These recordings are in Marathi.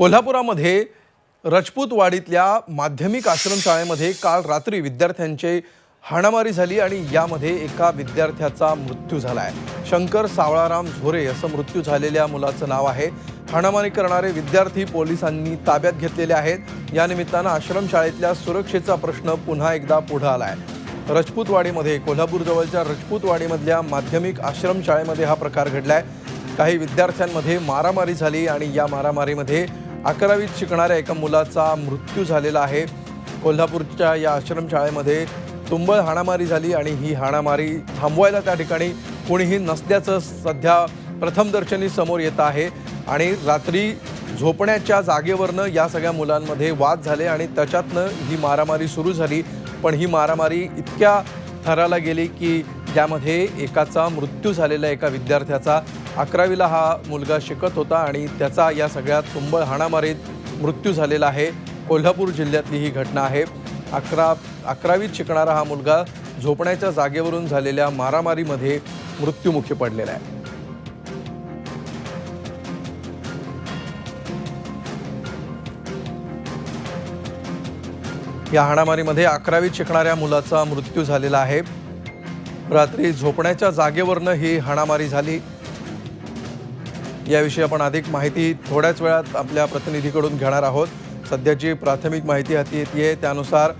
कोल्हापुरामध्ये रजपूतवाडीतल्या माध्यमिक आश्रमशाळेमध्ये काल रात्री विद्यार्थ्यांचे हाणामारी झाली आणि यामध्ये एका विद्यार्थ्याचा मृत्यू झाला आहे शंकर सावळाराम झोरे असं मृत्यू झालेल्या मुलाचं नाव आहे. हाणामारी करणारे विद्यार्थी पोलिसांनी ताब्यात घेतलेले आहेत. या निमित्तानं आश्रमशाळेतल्या सुरक्षेचा प्रश्न पुन्हा एकदा पुढं आला आहे रजपूतवाडीमध्ये कोल्हापूरजवळच्या रजपूतवाडीमधल्या माध्यमिक आश्रमशाळेमध्ये हा प्रकार घडला आहे काही विद्यार्थ्यांमध्ये मारामारी झाली आणि या मारामारीमध्ये अकरावीत शिकणाऱ्या एका मुलाचा मृत्यू झालेला आहे. कोल्हापूरच्या या आश्रमशाळेमध्ये तुंबळ हाणामारी झाली आणि ही हाणामारी थांबवायला त्या ठिकाणी कोणीही नसल्याचं सध्या प्रथमदर्शनी समोर येत आहे. आणि रात्री झोपण्याच्या जागेवरनं या सगळ्या मुलांमध्ये वाद झाले आणि त्याच्यातनं ही मारामारी सुरू झाली. पण ही मारामारी इतक्या थराला गेली की ज्यामध्ये एकाचा मृत्यू झालेला एका विद्यार्थ्याचा अकरावीला हा मुलगा शिकत होता आणि त्याचा या सगळ्या तुंबळ हाणामारीत मृत्यू झालेला आहे. कोल्हापूर जिल्ह्यातली ही घटना आहे. अकरा अकरावीत शिकणारा हा मुलगा झोपण्याच्या जागेवरून झालेल्या मारामारीमध्ये मृत्युमुखी पडलेला आहे. या हाणामारीमध्ये अकरावीत शिकणाऱ्या मुलाचा मृत्यू झालेला आहे. रात्री झोपण्याच्या जागेवरनं ही हाणामारी झाली. याविषयी आपण अधिक माहिती थोड्याच वेळात आपल्या प्रतिनिधीकडून घेणार आहोत. सध्याची प्राथमिक माहिती हाती येते त्यानुसार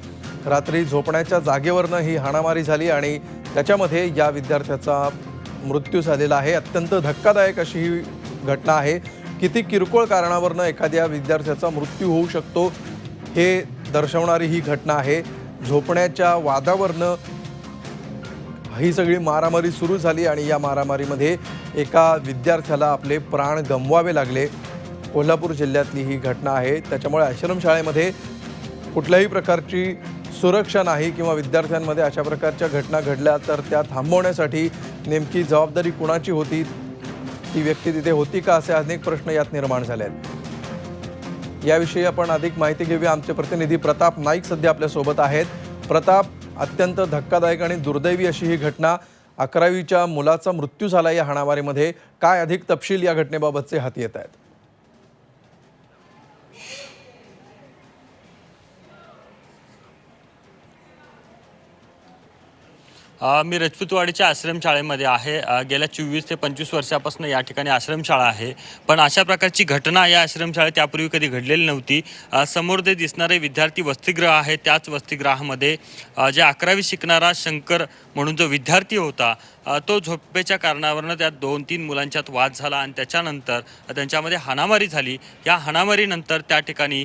रात्री झोपण्याच्या जागेवरनं ही हाणामारी झाली आणि त्याच्यामध्ये या विद्यार्थ्याचा मृत्यू झालेला आहे. अत्यंत धक्कादायक अशी ही घटना आहे. किती किरकोळ कारणावरनं एखाद्या विद्यार्थ्याचा मृत्यू होऊ शकतो हे दर्शवणारी ही घटना आहे. झोपण्याच्या वादावरनं ही सगळी मारामारी सुरू झाली आणि या मारामारीमध्ये एका विद्यार्थ्याला आपले प्राण गमवावे लागले. कोल्हापूर जिल्ह्यातली ही घटना आहे. त्याच्यामुळे आश्रमशाळेमध्ये कुठल्याही प्रकारची सुरक्षा नाही किंवा विद्यार्थ्यांमध्ये अशा प्रकारच्या घटना घडल्या तर त्या थांबवण्यासाठी नेमकी जबाबदारी कुणाची होती? ती व्यक्ती तिथे होती का? असे अनेक प्रश्न यात निर्माण झाले आहेत. याविषयी आपण अधिक माहिती घेऊया. आमचे प्रतिनिधी प्रताप नाईक सध्या आपल्यासोबत आहेत. प्रताप अत्यंत धक्कादायक आणि दुर्दैवी अशी ही घटना. अकरावीच्या मुलाचा मृत्यू झाला या हाणामारीमध्ये. काय अधिक तपशील या घटनेबाबतचे हाती येत आहेत? मी रजपूतवाडीच्या आश्रमशाळेमध्ये आहे. गेल्या चोवीस ते पंचवीस वर्षापासून या ठिकाणी आश्रमशाळा आहे. पण अशा प्रकारची घटना या आश्रमशाळेत त्यापूर्वी कधी घडलेली नव्हती. समोर जे दिसणारे विद्यार्थी वसतिगृह आहे त्याच वसतिगृहामध्ये जे अकरावी शिकणारा शंकर म्हणून जो विद्यार्थी होता तो झोपेच्या कारणावरनं त्या दोन तीन मुलांच्यात वाद झाला आणि त्याच्यानंतर त्यांच्यामध्ये हाणामारी झाली. या हाणामारीनंतर त्या ठिकाणी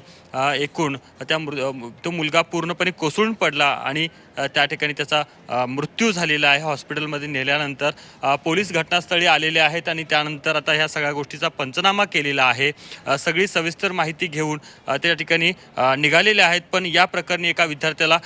एकूण त्या मृ तो मुलगा पूर्णपणे कोसळून पडला आणि त्या ठिकाणी त्याचा मृत्यू झालेला आहे. हॉस्पिटलमध्ये नेल्यानंतर पोलीस घटनास्थळी आलेले आहेत आणि त्यानंतर आता ह्या सगळ्या गोष्टीचा पंचनामा केलेला आहे. सगळी सविस्तर माहिती घेऊन त्या ठिकाणी निघालेले आहेत. पण या प्रकरणी एका विद्यार्थ्याला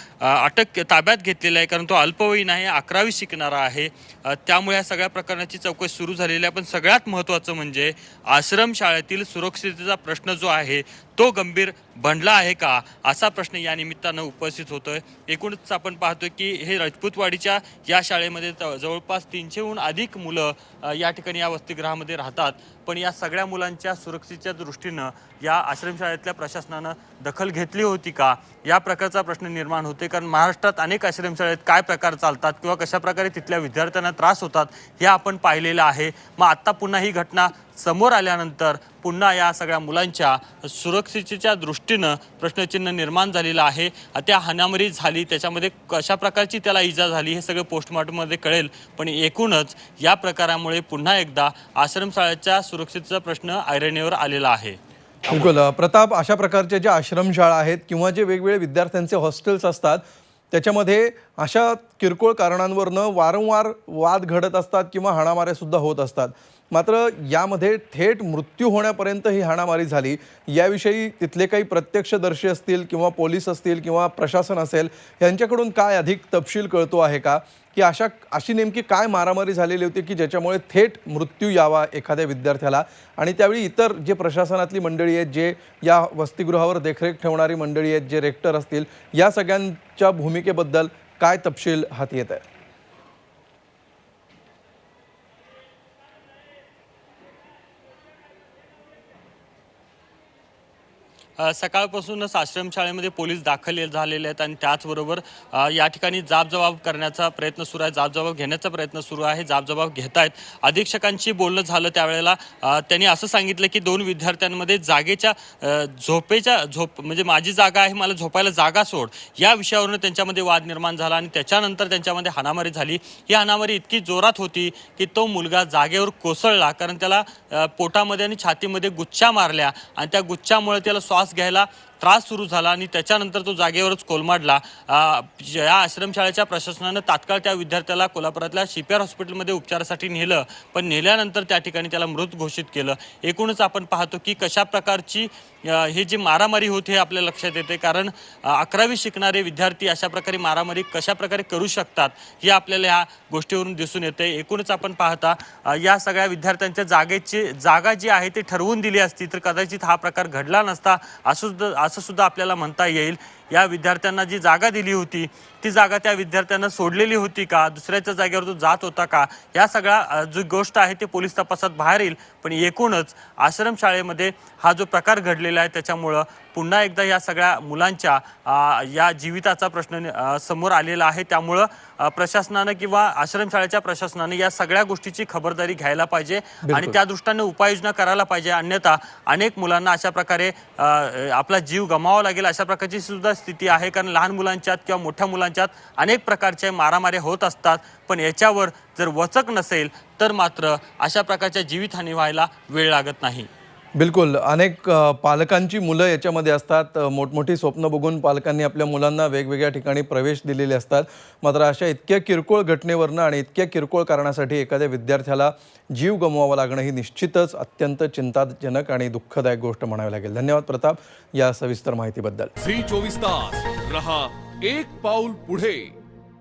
अटक ताब्यात घेतलेला आहे कारण तो अल्पवयीन आहे अकरावी शिकणारा आहे. त्यामुळे या सगळ्या प्रकरणाची चौकशी सुरू झालेली आहे. पण सगळ्यात महत्त्वाचं म्हणजे आश्रमशाळेतील सुरक्षिततेचा प्रश्न जो आहे तो गंभीर बनला आहे का? असा प्रश्न या निमित्तानं उपस्थित होतोय. एकूणच आपण पाहतोय की हे राजपूतवाडीच्या या शाळेमध्ये जवळपास तीनशेहून अधिक मुलं या ठिकाणी या वसतिगृहामध्ये राहतात. पण या सगळ्या मुलांच्या सुरक्षेच्या दृष्टीनं या आश्रमशाळेतल्या प्रशासनानं दखल घेतली होती का? या प्रकारचा प्रश्न निर्माण होते कारण महाराष्ट्रात अनेक आश्रमशाळेत काय प्रकार चालतात किंवा कशा प्रकारे तिथल्या विद्यार्थ्यांना त्रास होतात हे आपण पाहिलेलं आहे. मग आत्ता पुन्हा ही घटना समोर आल्यानंतर पुन्हा या सगळ्या मुलांच्या सुरक्षेच्या दृष्टीनं प्रश्नचिन्ह निर्माण झालेलं आहे. त्या हाणामारी झाली त्याच्यामध्ये कशा प्रकारची त्याला इजा झाली हे सगळं पोस्टमॉर्टममध्ये कळेल. पण एकूणच या प्रकारामुळे पुन्हा एकदा आश्रमशाळेच्या सुरक्षेचा प्रश्न ऐरणीवर आलेला आहे. बिलकुल. प्रताप अशा प्रकारच्या ज्या आश्रमशाळा आहेत किंवा जे वेगवेगळे विद्यार्थ्यांचे हॉस्टेल्स असतात त्याच्यामध्ये अशा किरकोळ कारणांवरनं वारंवार वाद घडत असतात किंवा हाणामाऱ्यासुद्धा होत असतात. मात्र यामध्ये थेट मृत्यू होण्यापर्यंत ही हाणामारी झाली. याविषयी तिथले काही प्रत्यक्षदर्शी असतील किंवा पोलीस असतील किंवा प्रशासन असेल यांच्याकडून काय अधिक तपशील कळतो आहे का? की अशा अशी नेमकी काय मारामारी झालेली होती की ज्याच्यामुळे थेट मृत्यू यावा एखाद्या विद्यार्थ्याला? आणि त्यावेळी इतर जे प्रशासनातली मंडळी आहेत जे या वसतिगृहावर देखरेख ठेवणारी मंडळी आहेत जे रेक्टर असतील या सगळ्यांच्या भूमिकेबद्दल काय तपशील हाती येत आहे सकाळपासूनच आश्रमशाळेमध्ये पोलीस दाखल झालेले आहेत आणि त्याचबरोबर या ठिकाणी जाबजबाब करण्याचा प्रयत्न सुरू आहे जाबजबाब घेण्याचा प्रयत्न सुरू आहे जाबजबाब घेत आहेत. अधीक्षकांशी बोलणं झालं त्यावेळेला त्यांनी असं सांगितलं की दोन विद्यार्थ्यांमध्ये जागेच्या झोपेच्या झोप म्हणजे माझी जागा आहे मला झोपायला जागा सोड या विषयावरून त्यांच्यामध्ये वाद निर्माण झाला आणि त्याच्यानंतर त्यांच्यामध्ये हाणामारी झाली. ही हाणामारी इतकी जोरात होती की तो मुलगा जागेवर कोसळला कारण त्याला पोटामध्ये आणि छातीमध्ये गुच्छा मारल्या आणि त्या गुच्छामुळे त्याला श्वास घ्यायला त्रास सुरू झाला आणि त्याच्यानंतर तो जागेवरच कोलमाडला. या आश्रमशाळेच्या प्रशासनानं तात्काळ त्या विद्यार्थ्याला कोल्हापुरातल्या सीपीआर हॉस्पिटलमध्ये उपचारासाठी नेलं पण नेल्यानंतर त्या ठिकाणी त्याला मृत घोषित केलं. एकूणच आपण पाहतो की कशा प्रकारची हे जी मारामारी होते हे आपल्या लक्षात येते. कारण अकरावी शिकणारे विद्यार्थी अशा प्रकारे मारामारी कशा प्रकारे करू शकतात हे आपल्याला ह्या गोष्टीवरून दिसून येते. एकूणच आपण पाहता या सगळ्या विद्यार्थ्यांच्या जागेची जागा जी आहे ती ठरवून दिली असती तर कदाचित हा प्रकार घडला नसता असं असं सुद्धा आपल्याला म्हणता येईल. या विद्यार्थ्यांना जी जागा दिली होती ती जागा त्या विद्यार्थ्यांना सोडलेली होती का? दुसऱ्याच्या जागेवर तो जात होता का? या सगळ्या जी गोष्ट आहे ते पोलीस तपासात बाहेर येईल. पण एकूणच आश्रमशाळेमध्ये हा जो प्रकार घडलेला आहे त्याच्यामुळं पुन्हा एकदा या सगळ्या मुलांच्या या जीविताचा प्रश्न समोर आलेला आहे. त्यामुळं प्रशासनानं किंवा आश्रमशाळेच्या प्रशासनानं या सगळ्या गोष्टीची खबरदारी घ्यायला पाहिजे आणि त्या दृष्टीने उपाययोजना करायला पाहिजे. अन्यथा अनेक मुलांना अशा प्रकारे आपला जीव गमावा लागेल. अशा प्रकारची सुद्धा स्थिती आहे कारण लहान मुलांच्यात किंवा मोठ्या मुलांच्यात अनेक प्रकारचे मारामारी होत असतात. पण याच्यावर जर वचक नसेल तर मात्र अशा प्रकारच्या जीवितहानी व्हायला वेळ लागत नाही. बिलकुल. अनेक पालकांची मुलं याच्यामध्ये असतात. मोठमोठी स्वप्न बघून पालकांनी आपल्या मुलांना वेगवेगळ्या ठिकाणी प्रवेश दिलेले असतात. मात्र अशा इतक्या किरकोळ घटनेवरनं आणि इतक्या किरकोळ कारणासाठी एखाद्या विद्यार्थ्याला जीव गमवावा लागणं ही निश्चितच अत्यंत चिंताजनक आणि दुःखदायक गोष्ट म्हणावी लागेल. धन्यवाद प्रताप या सविस्तर माहितीबद्दल. झी चोवीस तास. रहा एक पाऊल पुढे.